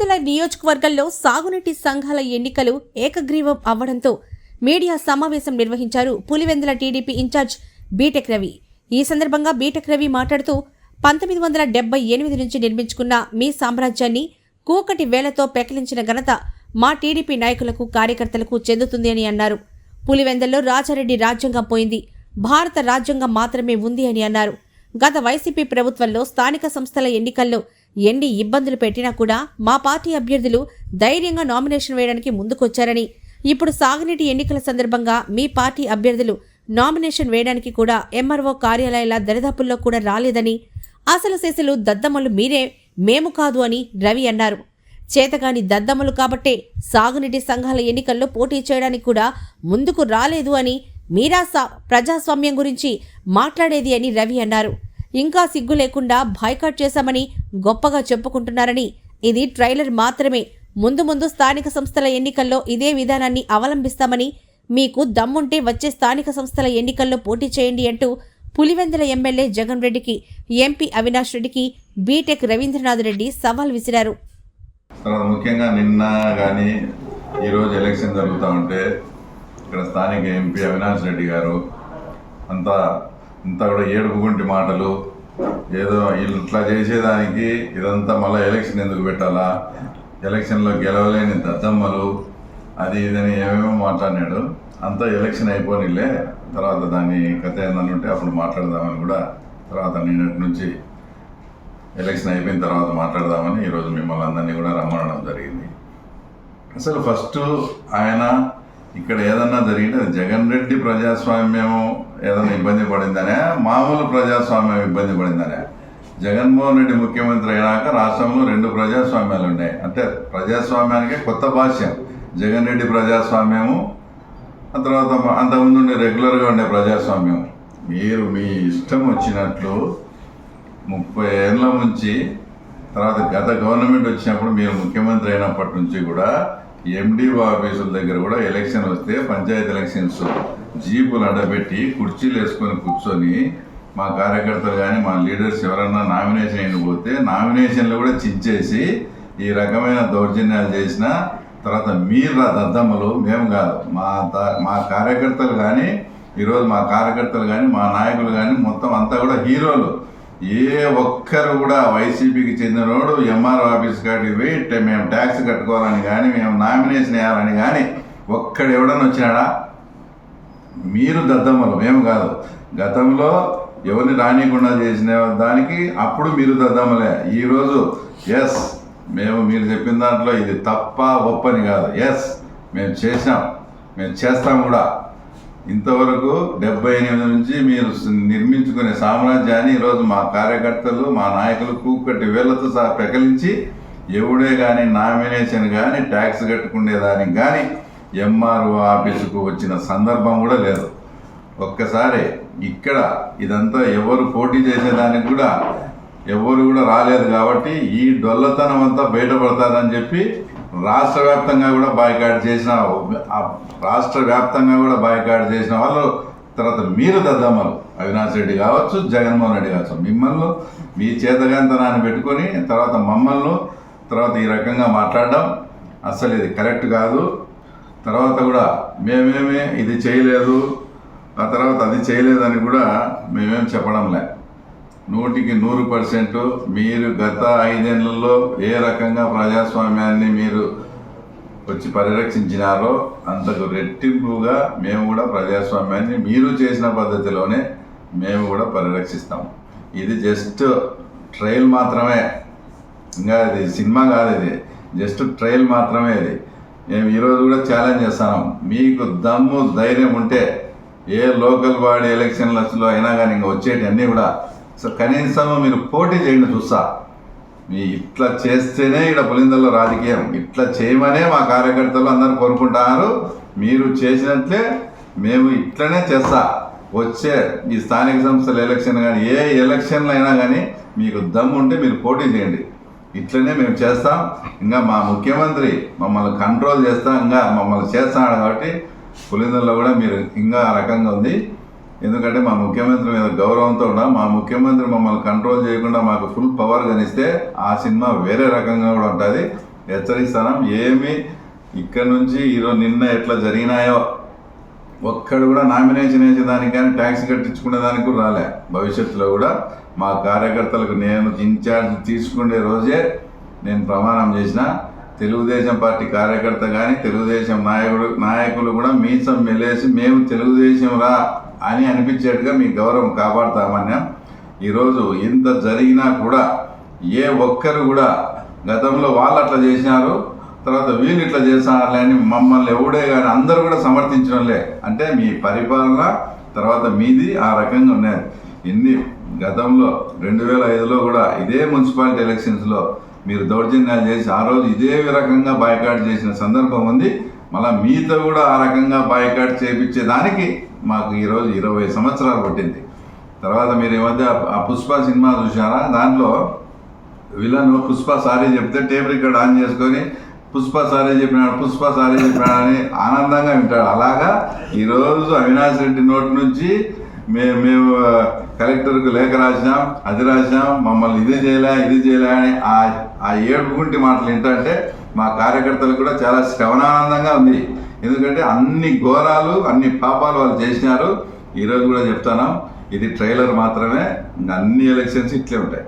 పులివెందుల నియోజకవర్గంలో సాగునీటి సంఘాల ఎన్నికలు ఏకగ్రీవం అవ్వడంతో మీడియా సమావేశం నిర్వహించారు Pulivendula TDP incharge B Tech Ravi. ఈ సందర్భంగా బీటెక్ రవి మాట్లాడుతూ పంతొమ్మిది వందల డెబ్బై ఎనిమిది నుంచి నిర్మించుకున్న మీ సామ్రాజ్యాన్ని కూకటి వేలతో పెకిలించిన ఘనత మా టీడీపీ నాయకులకు కార్యకర్తలకు చెందుతుంది అని అన్నారు. పులివెందల్లో రాజారెడ్డి రాజ్యాంగం పోయింది భారత రాజ్యాంగం మాత్రమే ఉంది అని అన్నారు. గత వైసీపీ ప్రభుత్వంలో స్థానిక సంస్థల ఎన్నికల్లో ఎన్ని ఇబ్బందులు పెట్టినా కూడా మా పార్టీ అభ్యర్థులు ధైర్యంగా నామినేషన్ వేయడానికి ముందుకొచ్చారని. ఇప్పుడు సాగునీటి ఎన్నికల సందర్భంగా మీ పార్టీ అభ్యర్థులు నామినేషన్ వేయడానికి కూడా ఎంఆర్ఓ కార్యాలయాల దరిదాపుల్లో కూడా రాలేదని అసలు శేషులు దద్దమ్మలు మీరే మేము కాదు అని రవి అన్నారు. చేతగాని దద్దమ్మలు కాబట్టే సాగునీటి సంఘాల ఎన్నికల్లో పోటీ చేయడానికి కూడా ముందుకు రాలేదు అని మీరా సా ప్రజాస్వామ్యం గురించి మాట్లాడేది అని రవి అన్నారు. ఇంకా సిగ్గు లేకుండా బాయ్కాట్ చేశామని గొప్పగా చెప్పుకుంటున్నారని. ఇది ట్రైలర్ మాత్రమే. ముందు ముందు స్థానిక సంస్థల ఎన్నికల్లో ఇదే విధానాన్ని అవలంబిస్తామని మీకు దమ్ముంటే వచ్చే స్థానిక సంస్థల ఎన్నికల్లో పోటీ చేయండి అంటూ పులివెందుల ఎమ్మెల్యే జగన్ రెడ్డికి ఎంపీ అవినాష్ రెడ్డికి బీటెక్ రవీంద్రనాథ్ రెడ్డి సవాల్ విసిరారు. ముఖ్యంగా నిన్న కానీ ఈరోజు ఎలక్షన్ జరుగుతూ ఉంటే ఇక్కడ స్థానిక ఎంపీ అవినాష్ రెడ్డి గారు అంతా ఇంత కూడా ఏడుపుగుంటి మాటలు. ఏదో వీళ్ళు ఇట్లా చేసేదానికి ఇదంతా మళ్ళీ ఎలక్షన్ ఎందుకు పెట్టాలా? ఎలక్షన్లో గెలవలేని దద్దమ్మలు అది ఇదని ఏమేమో మాట్లాడినాడు. అంతా ఎలక్షన్ అయిపోనిలే. తర్వాత దాన్ని కథ ఏందనుంటే ఉంటే అప్పుడు మాట్లాడదామని కూడా తర్వాత నిన్నటి నుంచి ఎలక్షన్ అయిపోయిన తర్వాత మాట్లాడదామని ఈరోజు మిమ్మల్ని అందరినీ కూడా రమ్మనడం జరిగింది. అసలు ఫస్ట్ ఆయన ఇక్కడ ఏదన్నా జరిగితే అది జగన్ రెడ్డి ప్రజాస్వామ్యం ఏదైనా ఇబ్బంది పడిందనే మామూలు ప్రజాస్వామ్యం ఇబ్బంది పడిందనే. జగన్మోహన్ రెడ్డి ముఖ్యమంత్రి అయినాక రాష్ట్రంలో రెండు ప్రజాస్వామ్యాలు ఉన్నాయి. అంటే ప్రజాస్వామ్యానికి కొత్త భాష్యం. జగన్ రెడ్డి ప్రజాస్వామ్యము ఆ తర్వాత అంతకుముందు ఉండే రెగ్యులర్గా ఉండే ప్రజాస్వామ్యం మీరు మీ ఇష్టం వచ్చినట్లు ముప్పై ఏళ్ళ నుంచి తర్వాత గత గవర్నమెంట్ వచ్చినప్పుడు మీరు ముఖ్యమంత్రి అయినప్పటి నుంచి కూడా ఎండిఓ ఆఫీసుల దగ్గర కూడా ఎలక్షన్ వస్తే పంచాయతీ ఎలక్షన్స్ జీపులు అడబెట్టి కుర్చీలు వేసుకొని కూర్చొని మా కార్యకర్తలు కానీ మా లీడర్స్ ఎవరన్నా నామినేషన్ అయిపోతే నామినేషన్లు కూడా చించేసి ఈ రకమైన దౌర్జన్యాలు చేసిన తర్వాత మీరు రా దద్దమ్మలు మేము కాదు. మా ద- మా కార్యకర్తలు కానీ ఈరోజు మా కార్యకర్తలు కానీ మా నాయకులు కానీ మొత్తం అంతా కూడా హీరోలు. ఏ ఒక్కరు కూడా వైసీపీకి చెందినోడు ఎంఆర్ ఆఫీస్ కాడికి పోయి మేము ట్యాక్స్ కట్టుకోవాలని కానీ మేము నామినేషన్ వేయాలని కానీ ఒక్కడు ఎవడన్నా వచ్చినాడా? మీరు దద్దమ్మలు మేము కాదు. గతంలో ఎవరిని రానియకుండా చేసిన దానికి అప్పుడు మీరు దద్దమ్మలే. ఈరోజు ఎస్ మేము మీరు చెప్పిన దాంట్లో ఇది తప్ప ఒప్పని కాదు. ఎస్ మేము చేసాం మేము చేస్తాం కూడా. ఇంతవరకు డెబ్బై ఎనిమిది నుంచి మీరు నిర్మించుకునే సామ్రాజ్యాన్ని ఈరోజు మా కార్యకర్తలు మా నాయకులు కూకట్టి వేళ్ళతో సహా పెకలించి ఎవడే కానీ నామినేషన్ కానీ ట్యాక్స్ కట్టుకునేదానికి కానీ ఎంఆర్ఓ ఆఫీసుకు వచ్చిన సందర్భం కూడా లేదు. ఒక్కసారి ఇక్కడ ఇదంతా ఎవరు పోటీ చేసేదానికి కూడా ఎవరు కూడా రాలేదు కాబట్టి ఈ డొల్లతనం అంతా బయటపడతారని చెప్పి రాష్ట్ర వ్యాప్తంగా కూడా బాయ్కాట్ చేసిన రాష్ట్ర వ్యాప్తంగా కూడా బాయ్కాట్ చేసిన వాళ్ళు తర్వాత మీరు దద్దమ్మలు. అవినాష్ రెడ్డి కావచ్చు జగన్మోహన్ రెడ్డి కావచ్చు మిమ్మల్ని మీ చేతగాంతనాన్ని పెట్టుకొని తర్వాత మమ్మల్ని తర్వాత ఈ రకంగా మాట్లాడడం అస్సలు ఇది కరెక్ట్ కాదు. తర్వాత కూడా మేమేమే ఇది చేయలేదు ఆ తర్వాత అది చేయలేదని కూడా మేమేం చెప్పడం లేదు నూటికి నూరు పర్సెంట్ మీరు గత ఐదేళ్ళలో ఏ రకంగా ప్రజాస్వామ్యాన్ని మీరు వచ్చి పరిరక్షించినారో అంతకు రెట్టింపుగా మేము కూడా ప్రజాస్వామ్యాన్ని మీరు చేసిన పద్ధతిలోనే మేము కూడా పరిరక్షిస్తాం. ఇది జస్ట్ ట్రయల్ మాత్రమే. ఇంకా ఇది సినిమా కాదు ఇది. జస్ట్ ట్రయల్ మాత్రమే ఇది. మేము ఈరోజు కూడా ఛాలెంజ్ చేస్తాం. మీకు దమ్ము ధైర్యం ఉంటే ఏ లోకల్ బాడీ ఎలక్షన్లలో అయినా కానీ ఇంకా వచ్చేటి అన్నీ కూడా సో కనీసం మీరు పోటీ చేయండి చూసా. మీ ఇట్లా చేస్తేనే ఇక్కడ పులిందల్లో రాజకీయం. ఇట్లా చేయమనే మా కార్యకర్తలు అందరు కోరుకుంటున్నారు మీరు చేసినట్లే మేము ఇట్లనే చేస్తా. వచ్చే ఈ స్థానిక సంస్థల ఎలక్షన్ కానీ ఏ ఎలక్షన్లు అయినా కానీ మీకు దమ్ము ఉంటే మీరు పోటీ చేయండి. ఇట్లనే మేము చేస్తాం. ఇంకా మా ముఖ్యమంత్రి మమ్మల్ని కంట్రోల్ చేస్తా ఇంకా మమ్మల్ని చేస్తాడు కాబట్టి పులిందల్లో కూడా మీరు ఇంకా రకంగా ఉంది. ఎందుకంటే మా ముఖ్యమంత్రి మీద గౌరవంతో ఉన్నాం మా ముఖ్యమంత్రి మమ్మల్ని కంట్రోల్ చేయకుండా మాకు ఫుల్ పవర్ కనిస్తే ఆ సినిమా వేరే రకంగా కూడా ఉంటుంది. హెచ్చరిస్తాను. ఏమి ఇక్కడ నుంచి ఈరోజు నిన్న ఎట్లా జరిగినాయో ఒక్కడు కూడా నామినేషన్ వేసేదానికి కానీ ట్యాక్స్ కట్టించుకునే దానికి కూడా రాలే. భవిష్యత్తులో కూడా మా కార్యకర్తలకు నేను ఇన్ఛార్జ్ తీసుకునే రోజే నేను ప్రమాణం చేసిన. తెలుగుదేశం పార్టీ కార్యకర్త కానీ తెలుగుదేశం నాయకుడు నాయకులు కూడా మీసం మెలేసి మేము తెలుగుదేశం రా అని అనిపించేట్టుగా మీ గౌరవం కాపాడుతామన్నాం ఈరోజు ఇంత జరిగినా కూడా ఏ ఒక్కరు కూడా గతంలో వాళ్ళు అట్లా చేసినారు తర్వాత వీళ్ళు ఇట్లా చేస్తారులే అని మమ్మల్ని ఎవడే కానీ అందరూ కూడా సమర్థించడంలే. అంటే మీ పరిపాలన తర్వాత మీది ఆ రకంగా ఉన్నది. ఎన్ని గతంలో రెండు వేల ఐదులో కూడా ఇదే మున్సిపాలిటీ ఎలక్షన్స్లో మీరు దౌర్జన్యాలు చేసి ఆ రోజు ఇదే రకంగా బాయ్కాట్ చేసిన సందర్భం ఉంది. మళ్ళీ మీతో కూడా ఆ రకంగా బాయ్కాట్ చేపించేదానికి మాకు ఈరోజు ఇరవై సంవత్సరాలు పట్టింది. తర్వాత మీరు ఈ మధ్య ఆ పుష్ప సినిమా చూసారా దాంట్లో విలన్ పుష్ప సారీ చెప్తే టేప్ రికార్డ్ ఆన్ చేసుకొని పుష్ప సారీ చెప్పినాడు పుష్ప సారీ చెప్పినాడు అని ఆనందంగా వింటాడు. అలాగా ఈరోజు అవినాష్ రెడ్డి నోటి నుంచి మే మేము కలెక్టర్కు లేఖ రాసినాం అది రాసినాం మమ్మల్ని ఇది చేయలే ఇది చేయలే అని ఆ ఆ మాటలు ఏంటంటే మా కార్యకర్తలు కూడా చాలా శ్రవణానందంగా ఉంది. ఎందుకంటే అన్ని ఘోరాలు అన్ని పాపాలు వాళ్ళు చేసినారు. ఈరోజు కూడా చెప్తాను ఇది ట్రైలర్ మాత్రమే అన్ని ఎలక్షన్స్ ఇట్లే ఉంటాయి.